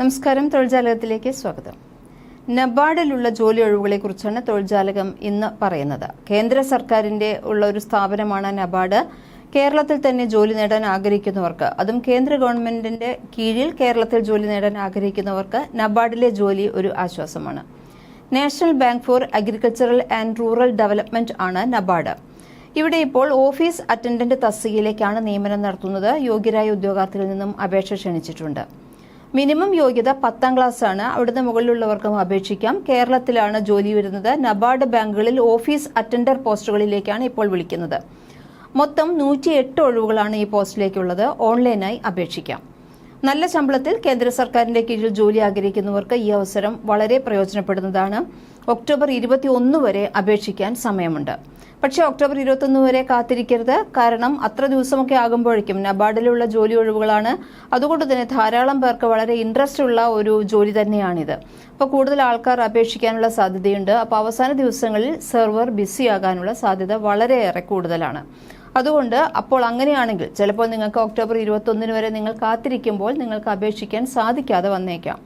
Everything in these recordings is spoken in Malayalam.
നമസ്കാരം തൊഴിൽജാലകത്തിലേക്ക് സ്വാഗതം. നബാർഡിലുള്ള ജോലി ഒഴിവുകളെ കുറിച്ചാണ് തൊഴിൽജാലകം ഇന്ന് പറയുന്നത്. കേന്ദ്ര സർക്കാരിന്റെ ഉള്ള ഒരു സ്ഥാപനമാണ് നബാർഡ്. കേരളത്തിൽ തന്നെ ജോലി നേടാൻ ആഗ്രഹിക്കുന്നവർക്ക് അതും കേന്ദ്ര ഗവൺമെന്റിന്റെ കീഴിൽ കേരളത്തിൽ ജോലി നേടാൻ ആഗ്രഹിക്കുന്നവർക്ക് നബാർഡിലെ ജോലി ഒരു ആശ്വാസമാണ്. National bank for agricultural and rural development ആണ് നബാർഡ്. ഇവിടെ ഇപ്പോൾ ഓഫീസ് അറ്റൻഡന്റ് തസ്തികയിലേക്കാണ് നിയമനം നടത്തുന്നത്. യോഗ്യരായ ഉദ്യോഗാർത്ഥികളിൽ നിന്നും അപേക്ഷ ക്ഷണിച്ചിട്ടുണ്ട്. മിനിമം യോഗ്യത പത്താം ക്ലാസ് ആണ് അവിടുന്ന് മുകളിലുള്ളവർക്കും അപേക്ഷിക്കാം. കേരളത്തിലാണ് ജോലി വരുന്നത്. നബാർഡ് ബാങ്കുകളിൽ ഓഫീസ് അറ്റൻഡർ പോസ്റ്റുകളിലേക്കാണ് ഇപ്പോൾ വിളിക്കുന്നത്. മൊത്തം നൂറ്റി എട്ട് ഒഴിവുകളാണ് ഈ പോസ്റ്റിലേക്കുള്ളത്. ഓൺലൈനായി അപേക്ഷിക്കാം. നല്ല ശമ്പളത്തിൽ കേന്ദ്ര സർക്കാരിന്റെ കീഴിൽ ജോലി ആഗ്രഹിക്കുന്നവർക്ക് ഈ അവസരം വളരെ പ്രയോജനപ്പെടുന്നതാണ്. ഒക്ടോബർ ഇരുപത്തി ഒന്ന് വരെ അപേക്ഷിക്കാൻ സമയമുണ്ട്. പക്ഷേ ഒക്ടോബർ ഇരുപത്തൊന്ന് വരെ കാത്തിരിക്കരുത്. കാരണം അത്ര ദിവസമൊക്കെ ആകുമ്പോഴേക്കും നബാർഡിലുള്ള ജോലി ഒഴിവുകളാണ്. അതുകൊണ്ട് തന്നെ ധാരാളം പേർക്ക് വളരെ ഇൻട്രസ്റ്റ് ഉള്ള ഒരു ജോലി തന്നെയാണിത്. അപ്പോൾ കൂടുതൽ ആൾക്കാർ അപേക്ഷിക്കാനുള്ള സാധ്യതയുണ്ട്. അപ്പോൾ അവസാന ദിവസങ്ങളിൽ സെർവർ ബിസിയാകാനുള്ള സാധ്യത വളരെയേറെ കൂടുതലാണ്. അതുകൊണ്ട് അപ്പോൾ അങ്ങനെയാണെങ്കിൽ ചിലപ്പോൾ നിങ്ങൾക്ക് ഒക്ടോബർ ഇരുപത്തൊന്നിന് വരെ നിങ്ങൾ കാത്തിരിക്കുമ്പോൾ നിങ്ങൾക്ക് അപേക്ഷിക്കാൻ സാധിക്കാതെ വന്നേക്കാം.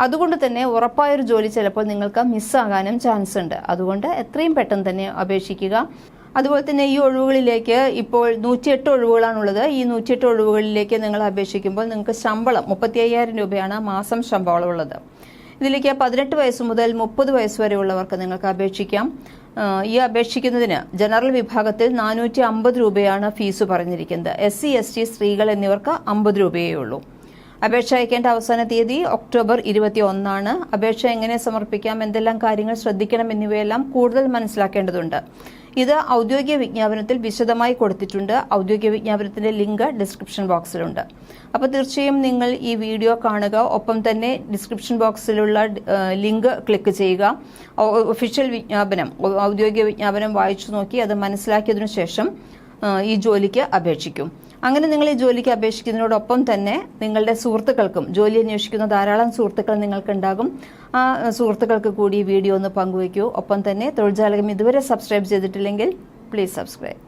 അതുകൊണ്ട് തന്നെ ഉറപ്പായൊരു ജോലി ചിലപ്പോൾ നിങ്ങൾക്ക് മിസ്സാകാനും ചാൻസ് ഉണ്ട്. അതുകൊണ്ട് എത്രയും പെട്ടെന്ന് തന്നെ അപേക്ഷിക്കുക. അതുപോലെ തന്നെ ഈ ഒഴിവുകളിലേക്ക് ഇപ്പോൾ നൂറ്റിയെട്ട് ഒഴിവുകളാണുള്ളത്. ഈ നൂറ്റിയെട്ട് ഒഴിവുകളിലേക്ക് നിങ്ങൾ അപേക്ഷിക്കുമ്പോൾ നിങ്ങൾക്ക് ശമ്പളം മുപ്പത്തി അയ്യായിരം രൂപയാണ് മാസം ശമ്പളം ഉള്ളത് ഇതിലേക്ക് പതിനെട്ട് വയസ്സ് മുതൽ മുപ്പത് വയസ്സ് വരെയുള്ളവർക്ക് നിങ്ങൾക്ക് അപേക്ഷിക്കാം. ഈ അപേക്ഷിക്കുന്നതിന് ജനറൽ വിഭാഗത്തിൽ നാനൂറ്റി അമ്പത് രൂപയാണ് ഫീസ് പറഞ്ഞിരിക്കുന്നത്. എസ് സി എസ് ടി സ്ത്രീകൾ എന്നിവർക്ക് അമ്പത് രൂപയേ ഉള്ളൂ. അപേക്ഷ അയക്കേണ്ട അവസാന തീയതി ഒക്ടോബർ ഇരുപത്തി ഒന്നാണ് അപേക്ഷ എങ്ങനെ സമർപ്പിക്കാം എന്തെല്ലാം കാര്യങ്ങൾ ശ്രദ്ധിക്കണം എന്നിവയെല്ലാം കൂടുതൽ മനസ്സിലാക്കേണ്ടതുണ്ട്. ഇത് ഔദ്യോഗിക വിജ്ഞാപനത്തിൽ വിശദമായി കൊടുത്തിട്ടുണ്ട്. ഔദ്യോഗിക വിജ്ഞാപനത്തിന്റെ ലിങ്ക് ഡിസ്ക്രിപ്ഷൻ ബോക്സിലുണ്ട്. അപ്പോൾ തീർച്ചയായും നിങ്ങൾ ഈ വീഡിയോ കാണുക. ഒപ്പം തന്നെ ഡിസ്ക്രിപ്ഷൻ ബോക്സിലുള്ള ലിങ്ക് ക്ലിക്ക് ചെയ്യുക. ഒഫീഷ്യൽ വിജ്ഞാപനം ഔദ്യോഗിക വിജ്ഞാപനം വായിച്ചു നോക്കി അത് മനസ്സിലാക്കിയതിനു ശേഷം ഈ ജോലിക്ക് അപേക്ഷിക്കും. അങ്ങനെ നിങ്ങൾ ഈ ജോലിക്ക് അപേക്ഷിക്കുന്നതിനോടൊപ്പം തന്നെ നിങ്ങളുടെ സുഹൃത്തുക്കൾക്കും ജോലി അന്വേഷിക്കുന്ന ധാരാളം സുഹൃത്തുക്കൾ നിങ്ങൾക്കുണ്ടാകും. ആ സുഹൃത്തുക്കൾക്ക് കൂടി വീഡിയോ ഒന്ന് പങ്കുവയ്ക്കൂ. ഒപ്പം തന്നെ തൊഴിൽ ജാലകം ഇതുവരെ സബ്സ്ക്രൈബ് ചെയ്തിട്ടില്ലെങ്കിൽ പ്ലീസ് സബ്സ്ക്രൈബ്.